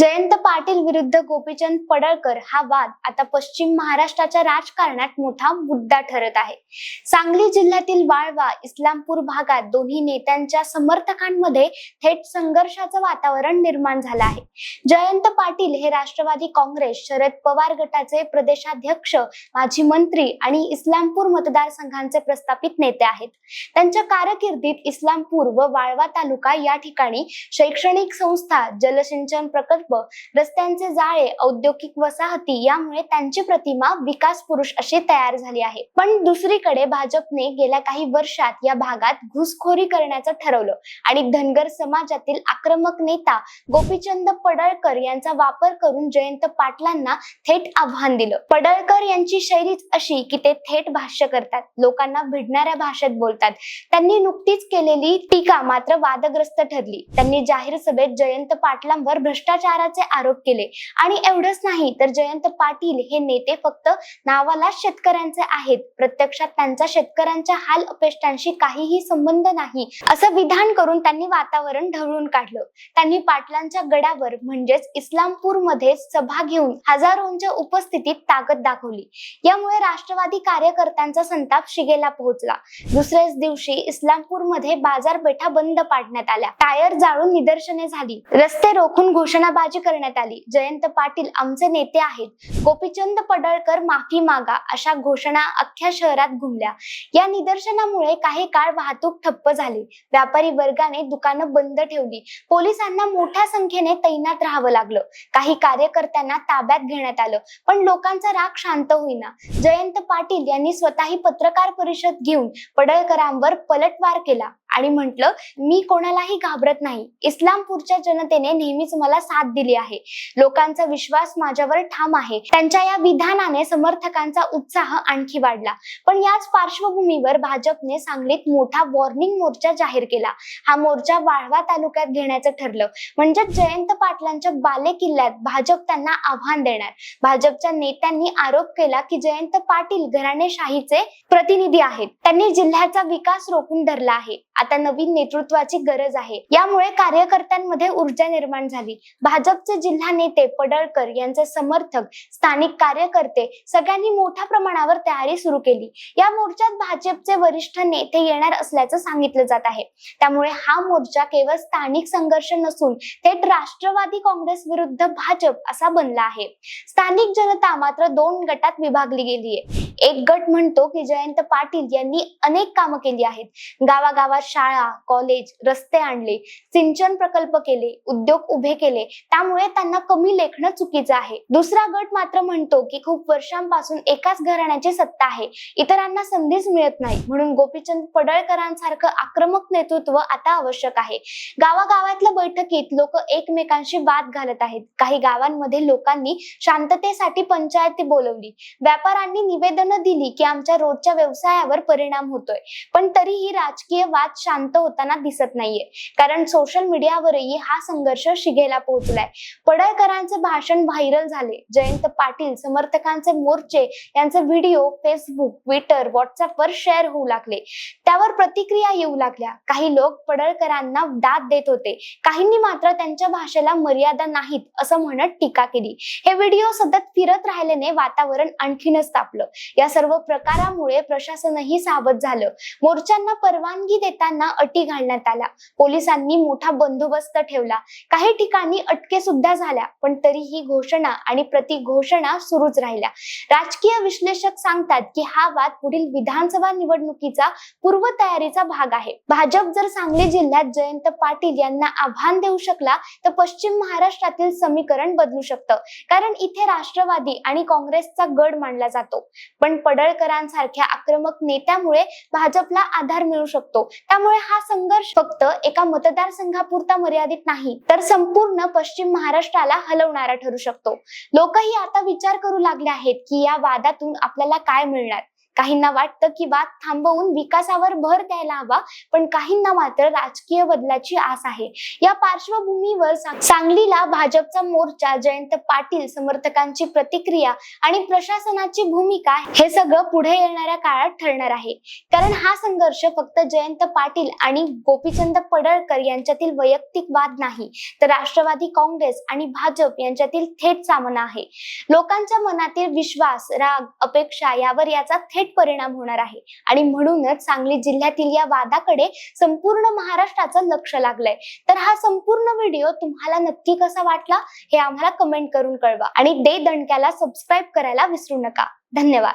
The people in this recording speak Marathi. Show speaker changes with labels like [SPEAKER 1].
[SPEAKER 1] जयंत पाटील विरुद्ध गोपीचंद पडळकर हा वाद आता पश्चिम महाराष्ट्राच्या राजकारणात मोठा मुद्दा ठरत आहे. सांगली जिल्ह्यातील वाळवा इस्लामपूर भागात दोन्ही नेत्यांच्या समर्थकांमध्ये थेट संघर्षाचं वातावरण निर्माण झालं आहे. जयंत पाटील हे राष्ट्रवादी काँग्रेस शरद पवार गटाचे प्रदेशाध्यक्ष माजी मंत्री आणि इस्लामपूर मतदारसंघांचे प्रस्थापित नेते आहेत. त्यांच्या कारकिर्दीत इस्लामपूर व वाळवा तालुका या ठिकाणी शैक्षणिक संस्था जलसिंचन प्रकल्प रस्त्यांचे जाळे औद्योगिक वसाहती यामुळे त्यांची प्रतिमा विकास पुरुष अशी तयार झाली आहे. पण दुसरीकडे भाजपने गेल्या काही वर्षात या भागात घुसखोरी करण्याचं ठरवलं आणि धनगर समाजातील आक्रमक नेता गोपीचंद पडळकर यांचा वापर करून जयंत पाटलांना थेट आव्हान दिलं. पडळकर यांची शैलीच अशी की ते थेट भाष्य करतात लोकांना भिडणाऱ्या भाषेत बोलतात. त्यांनी नुकतीच केलेली टीका मात्र वादग्रस्त ठरली. त्यांनी जाहीर सभेत जयंत पाटलांवर भ्रष्टाचाराचे आरोप केले. आणि एवढंच नाही तर जयंत पाटील हे नेते फक्त नावाला शेतकऱ्यांचे आहेत. प्रत्यक्षात त्यांचा शेतकऱ्यांच्या हाल अपेष्टांशी काहीही संबंध नाही. असं विधान करून त्यांनी वातावरण ढवळून काढलं. त्यांनी पाटलांच्या गडावर म्हणजेच इस्लामपूरमध्ये सभा घेऊन हजारोंच्या उपस्थितीत ताकद दाखवली. यामुळे राष्ट्रवादी कार्यकर्त्यांचा संताप शिगेला पोहोचला. दुसऱ्याच दिवशी इस्लामपूरमध्ये बाजारपेठा बंद पाडण्यात आल्या. टायर जाळून निदर्शने झाली. रस्ते रोखून घोषणाबाजी करण्यात आली. जयंत पाटील आमचे नेते आहेत. गोपीचंद पडळकर माफी मागा अशा घोषणा अख्ख्या शहरात घुमल्या. या निदर्शनामुळे काही काळ वाहतूक ठप्प झाली. व्यापारी वर्गाने दुकानं बंद ठेवली. पोलिसांना मोठ्या संख्येने तैनात राहावं लागलं. काही कार्यकर्त्यांना ताब्यात घेण्यात आलं पण लोकांचा राग शांत होईना. जयंत पाटील यांनी स्वतःही पत्रकार परिषद घेऊन पडळकरांवर पलटवार केला. आणि म्हटलं मी कोणालाही घाबरत नाही. इस्लामपूरच्या जनतेने नेहमीच मला साथ दिली आहे. लोकांचा विश्वास माझ्यावर ठाम आहे. त्यांच्या या विधानाने समर्थकांचा उत्साह आणखी वाढला. पण याच पार्श्वभूमीवर भाजपने सांगलीत मोठा वॉर्निंग मोर्चा जाहीर केला. हा मोर्चा वाळवा तालुक्यात घेण्याचं ठरलं. म्हणजे जयंत पाटलांच्या बाले किल्ल्यात भाजप त्यांना आव्हान देणार. भाजपच्या नेत्यांनी आरोप केला की जयंत पाटील घराणेशाहीचे प्रतिनिधी आहेत. त्यांनी जिल्ह्याचा विकास रोखून धरला आहे. आता नवीन नेतृत्वाची गरज आहे. यामुळे कार्यकर्त्यांमध्ये ऊर्जा निर्माण झाली. भाजपचे जिल्हा नेते पडळकर यांचे समर्थक स्थानिक कार्यकर्ते सगळ्यांनी मोठ्या प्रमाणावर तयारी सुरू केली. या मोर्चात भाजपचे वरिष्ठ नेते येणार असल्याचं सांगितलं जात आहे. त्यामुळे हा मोर्चा केवळ स्थानिक संघर्ष नसून थेट राष्ट्रवादी काँग्रेस विरुद्ध भाजप असा बनला आहे. स्थानिक जनता मात्र दोन गटात विभागली गेली आहे एक गट म्हणतो की जयंत पाटील यांनी अनेक कामं केली आहेत. गावागावात शाळा कॉलेज रस्ते आणले सिंचन प्रकल्प केले उद्योग उभे केले त्यामुळे त्यांना कमी लेखणं चुकीचं आहे. दुसरा गट मात्र म्हणतो की खूप वर्षांपासून एकाच घराण्याची सत्ता आहे. इतरांना संधीच मिळत नाही. म्हणून गोपीचंद पडळकरांसारखं आक्रमक नेतृत्व आता आवश्यक आहे. गावागावातल्या बैठकीत लोक एकमेकांशी वाद घालत आहेत. काही गावांमध्ये लोकांनी शांततेसाठी पंचायती बोलवली. व्यापाऱ्यांनी निवेदनं दिली की आमच्या रोजच्या व्यवसायावर परिणाम होतोय. पण तरीही राजकीय वाद शांत होताना दिसत नाहीये. कारण सोशल मीडियावरही हा संघर्ष शिगेला पोहोचलाय. पडळकरांचे भाषण व्हायरल झाले. जयंत पाटील समर्थकांचे मोर्चे यांचे व्हिडिओ फेसबुक ट्विटर व्हॉट्सअपवर शेअर होऊ लागले. त्यावर प्रतिक्रिया येऊ लागल्या. काही लोक पडळकरांना दाद देत होते. काहींनी मात्र त्यांच्या भाषेला मर्यादा नाहीत असं म्हणत टीका केली. हे व्हिडिओ सतत फिरत राहिल्याने वातावरण आणखीनच तापलं. या सर्व प्रकारामुळे प्रशासनही सावध झालं. मोर्चांना परवानगी देताना अटी घालण्यात आल्या. पोलिसांनी मोठा बंदोबस्त ठेवला. काही ठिकाणी अटके सुद्धा झाल्या पण तरी ही घोषणा आणि प्रतिघोषणा सुरूच राहिल्या. राजकीय विश्लेषक सांगतात की हा वाद पुढील विधानसभा निवडणुकीचा पूर्वतयारीचा भाग आहे. भाजप जर सांगली जिल्ह्यात जयंत पाटील यांना आव्हान देऊ शकला तर पश्चिम महाराष्ट्रातील समीकरण बदलू शकतं. कारण इथे राष्ट्रवादी आणि काँग्रेसचा गड मानला जातो. पण पडळकरांसारख्या आक्रमक नेत्यामुळे भाजपला आधार मिळू शकतो. त्या त्यामुळे हा संघर्ष फक्त एका मतदारसंघापुरता मर्यादित नाही तर संपूर्ण पश्चिम महाराष्ट्राला हलवणारा ठरू शकतो. लोकही आता विचार करू लागले आहेत की या वादातून आपल्याला काय मिळणार? काहींना वाटतं की वाद थांबवून विकासावर भर द्यायला हवा पण काहींना मात्र राजकीय बदलाची आस आहे. या पार्श्वभूमीवर सांगलीला भाजपचा मोर्चा जयंत पाटील समर्थकांची प्रतिक्रिया आणि प्रशासनाची भूमिका हे सगळं पुढे येणाऱ्या काळात ठरणार आहे. कारण हा संघर्ष फक्त जयंत पाटील आणि गोपीचंद पडळकर यांच्यातील वैयक्तिक वाद नाही तर राष्ट्रवादी काँग्रेस आणि भाजप यांच्यातील थेट सामना आहे. लोकांच्या मनातील विश्वास राग अपेक्षा यावर याचा थेट परिणाम होणार आहे. आणि म्हणूनच सांगली जिल्ह्यातील या वादाकडे संपूर्ण महाराष्ट्राचं लक्ष लागलंय. तर हा संपूर्ण व्हिडिओ तुम्हाला नक्की कसा वाटला हे आम्हाला कमेंट करून कळवा. आणि डे दणक्याला सबस्क्राईब करायला विसरू नका. धन्यवाद.